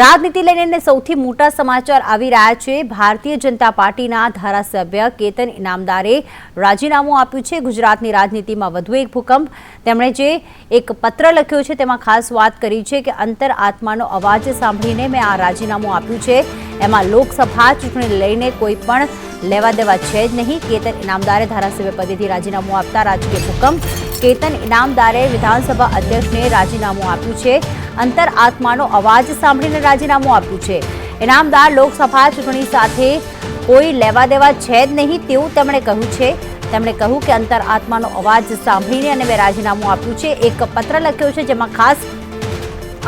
રાજનીતિ લઈને સૌથી મોટા સમાચાર આવી રહ્યા છે. ભારતીય જનતા પાર્ટીના ધારાસભ્ય કેતન ઇનામદારે રાજીનામું આપ્યું છે. ગુજરાતની રાજનીતિમાં વધુ એક ભૂકંપ. તેમણે જે એક પત્ર લખ્યો છે તેમાં ખાસ વાત કરી છે કે અંતર આત્માનો અવાજ સાંભળીને મેં આ રાજીનામું આપ્યું છે. એમાં લોકસભા ચૂંટણી લઈને કોઈ પણ લેવા દેવા છે જ નહીં. કેતન ઇનામદારે ધારાસભ્ય પદેથી રાજીનામું આપતા રાજકીય ભૂકંપ. કેતન ઇનામદારે વિધાનસભા અધ્યક્ષને રાજીનામું આપ્યું છે. અંતર આત્માનો અવાજ સાંભળીને રાજીનામું આપ્યું છે. ઇનામદાર લોકસભા ચૂંટણી સાથે કોઈ લેવા દેવા છે જ નહીં તેવું તેમણે કહ્યું છે. તેમણે કહ્યું કે અંતર આત્માનો અવાજ સાંભળીને અને મેં રાજીનામું આપ્યું છે. એક પત્ર લખ્યો છે જેમાં ખાસ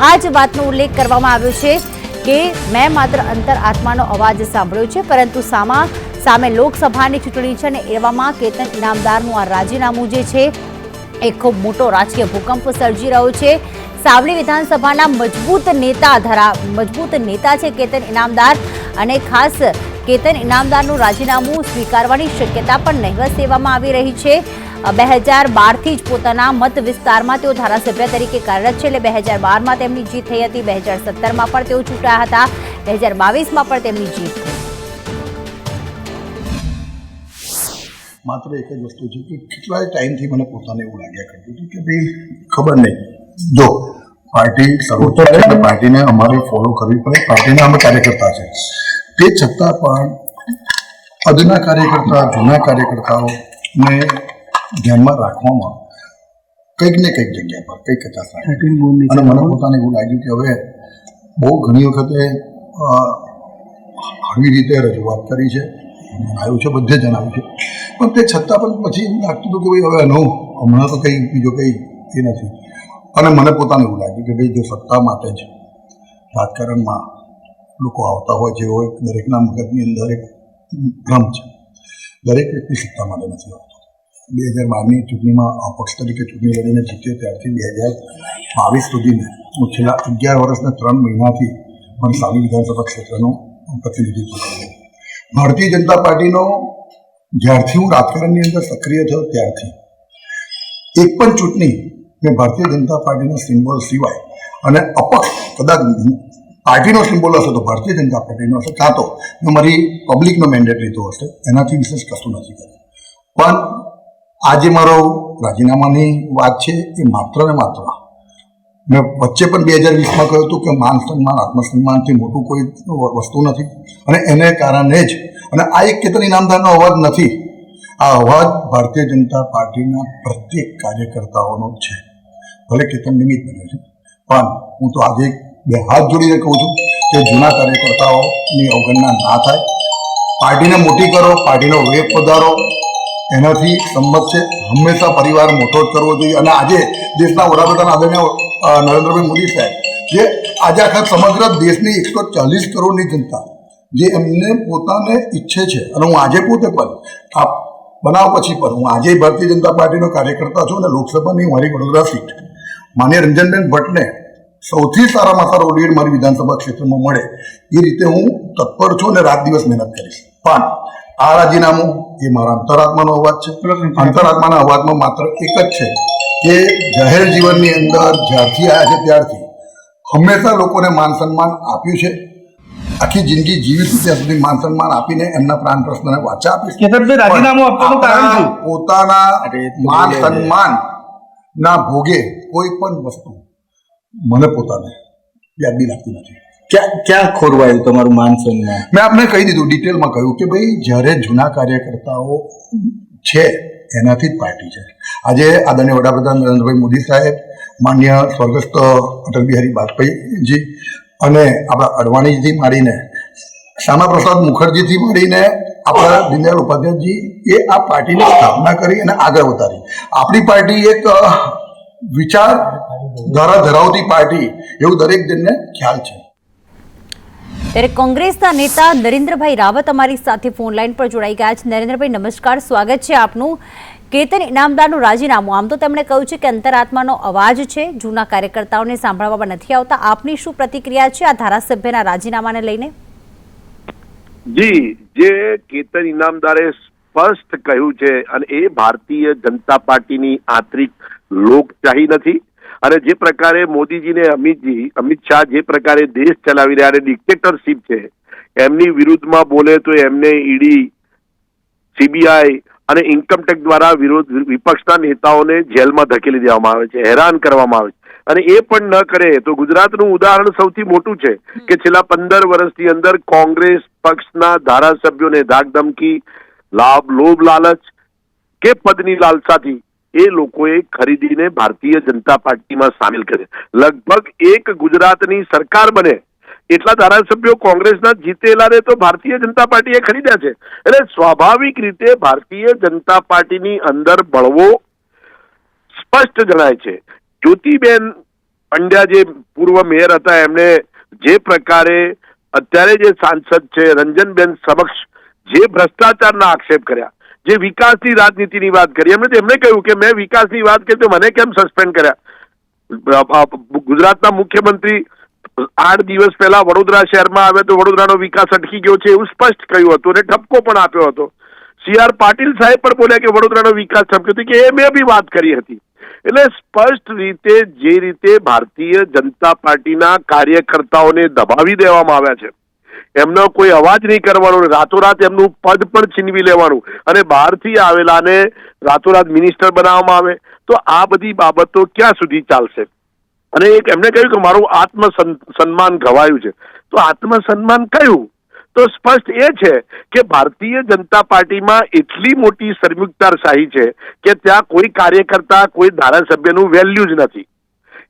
આ જ વાતનો ઉલ્લેખ કરવામાં આવ્યો છે કે મેં માત્ર અંતર આત્માનો અવાજ સાંભળ્યો છે, પરંતુ સામા સામે લોકસભાની ચૂંટણી છે અને એવામાં કેતન ઇનામદારનું આ રાજીનામું જે છે, એ ખૂબ મોટો રાજકીય ભૂકંપ સર્જી રહ્યો છે. સાવલી વિધાનસભાના મજબૂત નેતા ધરા, મજબૂત નેતા છે કેતન ઇનામદાર અને ખાસ કેતન ઇનામદારનું રાજીનામું સ્વીકારવાની શક્યતા પણ નહીવત સેવામાં આવી રહી છે. બે હજાર બારથી જ પોતાના મત વિસ્તારમાં તેઓ ધારાસભ્ય તરીકે કાર્યરત છે એટલે બે હજાર બારમાં તેમની જીત થઈ હતી, બે હજાર સત્તરમાં પણ તેઓ ચૂંટાયા હતા, બે હજાર બાવીસમાં પણ તેમની જીત માત્ર એક જ વસ્તુ છે કે કેટલાય ટાઈમથી મને પોતાને એવું લાગ્યા કરતું હતું કે ભાઈ ખબર નહીં. જો પાર્ટી સર્વોચ્ચ છે પાર્ટીને અમારે ફોલો કરવી પડે. પાર્ટીના અમે કાર્યકર્તા છે. તે છતાં પણ અદના કાર્યકર્તા જૂના કાર્યકર્તાઓને ધ્યાનમાં રાખવામાં કંઈક ને કંઈક જગ્યા પર કંઈક કચાશ રાખે. અને મને પોતાને એવું લાગ્યું કે હવે બહુ ઘણી વખતે આવી રીતે રજૂઆત કરી છે. જણાવ્યું છે બધે જણાવ્યું છે. પણ તે છતાં પણ પછી એમ લાગતું હતું કે ભાઈ હવે એનો હમણાં તો કંઈ બીજો કંઈ એ નથી. અને મને પોતાને એવું લાગ્યું કે ભાઈ જો સત્તા માટે જ રાજકારણમાં લોકો આવતા હોય જે દરેકના મગજની અંદર એક ભ્રમ છે. દરેક વ્યક્તિ સત્તા માટે નથી આવતો. બે હજાર બારની ચૂંટણીમાં અપક્ષ તરીકે ચૂંટણી લડીને જીત્યો ત્યારથી બે હજાર બાવીસ સુધીને હું છેલ્લા અગિયાર વર્ષના ત્રણ મહિનાથી મને સાલી વિધાનસભા ક્ષેત્રનું પ્રતિનિધિત્વ કર્યું ભારતીય જનતા પાર્ટીનો જ્યારથી હું રાજકારણની અંદર સક્રિય થયો ત્યારથી એક પણ ચૂંટણી મેં ભારતીય જનતા પાર્ટીના સિમ્બોલ સિવાય અને અપક્ષ કદાચ પાર્ટીનો સિમ્બોલ હશે તો ભારતીય જનતા પાર્ટીનો હશે, કાં તો મારી પબ્લિકનો મેન્ડેટ લીધો હશે, એનાથી વિશેષ કશું નથી કર્યું. પણ આજે મારો રાજીનામાની વાત છે એ માત્ર ને માત્ર. મેં વચ્ચે પણ બે હજાર વીસમાં કહ્યું હતું કે માન સન્માન, આત્મસન્માનથી મોટું કોઈ વસ્તુ નથી અને એને કારણે જ અને આ એક કેતન ઇનામદારનો અવાજ નથી. આ અવાજ ભારતીય જનતા પાર્ટીના પ્રત્યેક કાર્યકર્તાઓનો છે. ભલે કેતન નિમિત્ત બન્યો છે. પણ હું તો આજે બે હાથ જોડીને કહું છું કે જૂના કાર્યકર્તાઓની અવગણના ના થાય. પાર્ટીને મોટી કરો, પાર્ટીનો વેગ વધારો. એનાથી સંમત છે, હંમેશા પરિવાર મોટો જ કરવો જોઈએ. અને આજે દેશના વડાપ્રધાન આદરણીય નરેન્દ્રભાઈ મોદી સાહેબ, જે આજે આખા સમગ્ર દેશની એકસો ચાલીસ કરોડની જનતા, જે એમને પોતાને ઈચ્છે છે. અને હું આજે પોતે પણ આ બનાવ પછી પણ હું આજે ભારતીય જનતા પાર્ટીનો કાર્યકર્તા છું અને લોકસભાની મારી વડોદરા સીટ. માન્ય રંજનબેન ભટ્ટને સૌથી સારામાં સારો લીડ મારી વિધાનસભા ક્ષેત્રમાં મળે એ રીતે હું તત્પર છું અને રાત દિવસ મહેનત કરીશ. પણ આ રાજીનામું એ મારા અંતરાત્માનો અવાજ છે. અંતરાત્માના અવાજમાં માત્ર એક જ છે કે જાહેર જીવનની અંદર જ્યારથી આવ્યા છે ત્યારથી હંમેશા લોકોને માન સન્માન આપ્યું છે. આખી જિંદગી જીવી છું ત્યાં સુધી માન સન્માન આપીને એમના પ્રાણ પ્રશ્નને વાચા આપીશ. રાજીનામું આપવાનું કારણ પોતાના માન સન્માન ના ભોગે કોઈ પણ વસ્તુ મને પોતાને યાદી લાગતી નથી. ક્યાં ક્યાં ખોરવાયું તમારું માન સન્માન? મેં આપને કહી દીધું ડિટેલમાં કહ્યું કે ભાઈ જ્યારે જૂના કાર્યકર્તાઓ છે એનાથી જ પાર્ટી છે. આજે આદરણીય વડાપ્રધાન નરેન્દ્રભાઈ મોદી સાહેબ માન્ય સ્વર્ગસ્થ અટલ બિહારી વાજપેયીજી અને આપણા અડવાણીજીથી માંડીને શ્યામા પ્રસાદ મુખર્જીથી માંડીને આપણા દીનદયાળ ઉપાધ્યાયજી એ આ પાર્ટીની સ્થાપના કરી અને આગળ વધારી. આપણી પાર્ટી એક વિચાર ધારા ધરાવતી પાર્ટી, એવું દરેક જણને ખ્યાલ છે. ત્યારે કોંગ્રેસના નેતા નરેન્દ્રભાઈ રાવત અમારી સાથે ફોન લાઈન પર જોડાઈ ગયા છે. નરેન્દ્રભાઈ, નમસ્કાર, સ્વાગત છે આપનું. કેતન ઇનામદારનું રાજીનામું, આમ તો તેમણે કહ્યું છે કે અંતરાત્માનો અવાજ છે. જૂના કાર્યકર્તાઓને સાંભળવામાં નથી આવતા. આપની શું પ્રતિક્રિયા છે આ ધારાસભ્યના રાજીનામાને લઈને? જી, જે કેતન ઇનામદારે સ્પષ્ટ કહ્યું છે અને એ ભારતીય જનતા પાર્ટીની આંતરિક લોકશાહી નથી અને જે પ્રકારે મોદીજી ને અમિતજી, અમિત શાહ જે પ્રકારે દેશ ચલાવી રહ્યા ડિક્ટેટરશીપ છે, એમની વિરુદ્ધમાં બોલે તો એમને ઈડી, સીબીઆઈ અને ઇન્કમટેક્સ દ્વારા વિરોધ વિપક્ષના નેતાઓને જેલમાં ધકેલી દેવામાં આવે છે, હેરાન કરવામાં આવે છે. અને એ પણ ન કરે તો ગુજરાતનું ઉદાહરણ સૌથી મોટું છે કે છેલ્લા પંદર વર્ષની અંદર કોંગ્રેસ પક્ષના ધારાસભ્યોને ધાકધમકી લાભ લોભ લાલચ કે પદની લાલસાથી એ લોકોએ ખરીદીને ભારતીય જનતા પાર્ટીમાં સામેલ કરે લગભગ એક ગુજરાતની સરકાર બને એટલા ધારાસભ્યો કોંગ્રેસના જીતેલાને તો ભારતીય જનતા પાર્ટીએ ખરીદ્યા છે. એટલે સ્વાભાવિક રીતે ભારતીય જનતા પાર્ટીની અંદર બળવો સ્પષ્ટ જણાય છે જ્યોતિબેન પંડ્યા જે પૂર્વ મેયર હતા એમણે જે પ્રકારે અત્યારે જે સાંસદ છે, રંજનબેન સમક્ષ જે ભ્રષ્ટાચારના આક્ષેપ કર્યા, જે વિકાસની રાજનીતિની વાત કરી એમણે એમણે કહ્યું કે મેં વિકાસની વાત કરી તો મને કેમ સસ્પેન્ડ કર્યા? ગુજરાતના મુખ્યમંત્રી આઠ દિવસ પહેલા વડોદરા શહેરમાં આવ્યા તો વડોદરાનો વિકાસ અટકી ગયો છે એવું સ્પષ્ટ કહ્યું હતું અને ઠપકો પણ આપ્યો હતો. સી આર પાટીલ સાહેબ પણ બોલ્યા કે વડોદરાનો વિકાસ ઠપક્યો હતો, કે એ મેં બી વાત કરી હતી. એટલે સ્પષ્ટ રીતે જે રીતે ભારતીય જનતા પાર્ટીના કાર્યકર્તાઓને દબાવી દેવામાં આવ્યા છે, એમનો કોઈ અવાજ નહીં કરવાનો રાતોરાત એમનું પદ પણ છીનવી લેવાનું અને બહારથી આવેલાને રાતોરાત મિનિસ્ટર બનાવવામાં આવે, તો આ બધી બાબતો ક્યાં સુધી ચાલશે? અને એક એમને કહ્યું કે મારું આત્મ સન્માન ઘવાયું છે. તો આત્મ સન્માન કયું? તો સ્પષ્ટ એ છે કે ભારતીય જનતા પાર્ટીમાં એટલી મોટી સરમુખતારશાહી છે કે ત્યાં કોઈ કાર્યકર્તા કોઈ ધારાસભ્યનું વેલ્યુ જ નથી.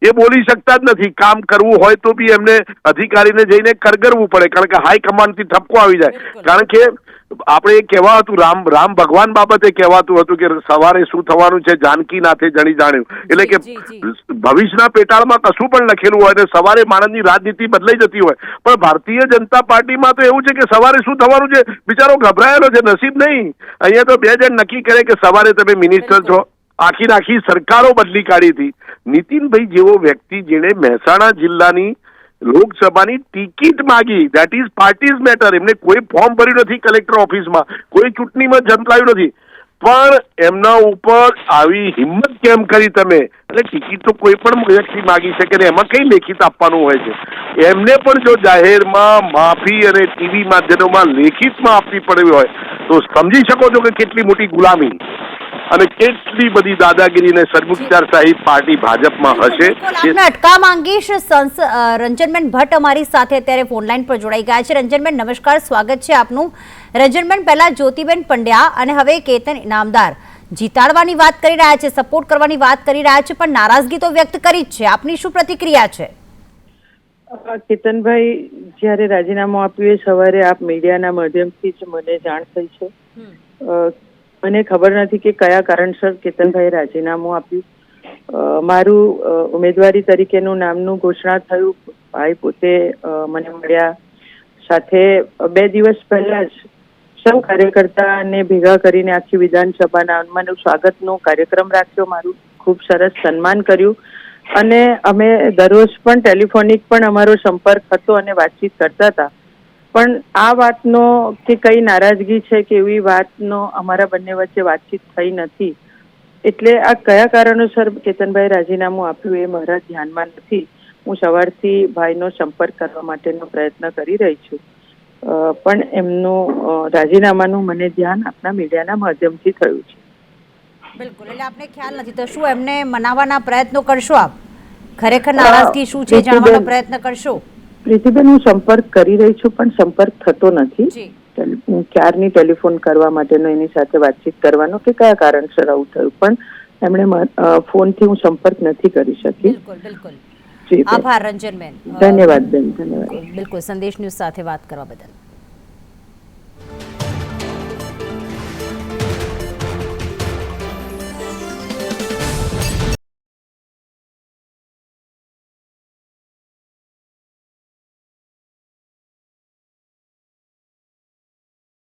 એ બોલી શકતા જ નથી. કામ કરવું હોય તો બી એમને અધિકારીને જઈને કરગરવું પડે કારણ કે હાઈકમાન્ડથી ઠપકો આવી જાય. કારણ કે આપણે એ કહેવા હતું રામ રામ ભગવાન બાબતે કહેવાતું હતું કે સવારે શું થવાનું છે જાનકી નાથે જણી જાણ્યું એટલે કે. ભવિષ્યના પેટાળમાં કશું પણ લખેલું હોય અને સવારે માણસની રાજનીતિ બદલાઈ જતી હોય. પણ ભારતીય જનતા પાર્ટીમાં તો એવું છે કે સવારે શું થવાનું છે? બિચારો ગભરાયેલો છે નસીબ નહીં. અહીંયા તો બે જણ નક્કી કરે કે સવારે તમે મિનિસ્ટર છો. આખી નાખી આખી સરકારો બદલી કાઢી હતી. નીતિનભાઈ જેવો વ્યક્તિ જેણે મહેસાણા જિલ્લાની લોકસભાની ટિકિટ માગી. દેટ ઇઝ પાર્ટીઝ મેટર એમને કોઈ ફોર્મ ભર્યું નથી કલેક્ટર ઓફિસમાં કોઈ ચૂંટણીમાં જંતલાયું નથી. પણ એમના ઉપર આવી હિંમત કેમ કરી તમે? એટલે ટિકિટ તો કોઈ પણ વ્યક્તિ માગી શકે ને એમાં કઈ લેખિત આપવાનું હોય છે? એમને પણ જો જાહેરમાં માફી અને ટીવી માધ્યમોમાં લેખિતમાં આપવી પડવી હોય, તો સમજી શકો છો કે કેટલી મોટી ગુલામી. અને કેટલી બધી દાદાગીરી અને સરમુખચારશાહી પાર્ટી ભાજપમાં હશે અટકા માંગીશ રંજનબેન ભટ્ટ અમારી સાથે અત્યારે ફોનલાઈન પર જોડાઈ ગયા છે. રંજનબેન નમસ્કાર. સ્વાગત છે આપનું. રંજનબેન પહેલા જ્યોતિબેન પંડ્યા અને હવે કેતન ઇનામદાર. જીતાડવાની વાત કરી રહ્યા છે સપોર્ટ કરવાની વાત કરી રહ્યા છે પણ નારાજગી તો વ્યક્ત કરી જ છે. આપની શું પ્રતિક્રિયા છે? કેતનભાઈ જ્યારે રાજીનામું આપ્યું એ સવારે આપ મીડિયાના માધ્યમથી જ મને જાણ થઈ છે. મને ખબર નથી કે કયા કારણસર કેતનભાઈ રાજીનામું આપ્યું. મારું ઉમેદવારી તરીકેનું નામનું ઘોષણા થયું. ભાઈ પોતે મને મળ્યા. સાથે બે દિવસ પહેલા જ સૌ કાર્યકર્તાને ભેગા કરીને આખી વિધાનસભાના માનું સ્વાગતનો કાર્યક્રમ રાખ્યો. મારું ખૂબ સરસ સન્માન કર્યું. અને અમે દરરોજ પણ ટેલિફોનિક પણ અમારો સંપર્ક હતો અને વાતચીત કરતા હતા. પણ આ વાતનો કે કઈ નારાજગી છે કે એવી વાતનો અમારા બંને વચ્ચે વાતચીત થઈ નથી. એટલે આ કયા કારણોસર કેતનભાઈ રાજીનામું આપ્યું એ મારા ધ્યાનમાં નથી. હું સવારથી ભાઈનો સંપર્ક કરવા માટેનો પ્રયત્ન કરી રહી છું. પણ એમનું રાજીનામાનું મને ધ્યાન આપના મીડિયાના માધ્યમથી થયું છે. બિલકુલ એટલે આપને ખ્યાલ નથી. તો શું એમને મનાવવાના પ્રયત્નો કરશો આપ? ખરેખર નારાજગી શું છે? જાણવાનો પ્રયત્ન કરશો? પ્રીતિબેન હું સંપર્ક કરી રહી છું પણ સંપર્ક થતો નથી. ક્યારની ટેલિફોન કરવા માટેનો એની સાથે વાતચીત કરવાનો કે કયા કારણસર આવું થયું? પણ એમણે ફોનથી હું સંપર્ક નથી કરી શકી. બિલકુલ. આભાર રંજનબેન ધન્યવાદ બેન ધન્યવાદ. બિલકુલ સંદેશ ન્યૂઝ સાથે વાત કરવા બદલ.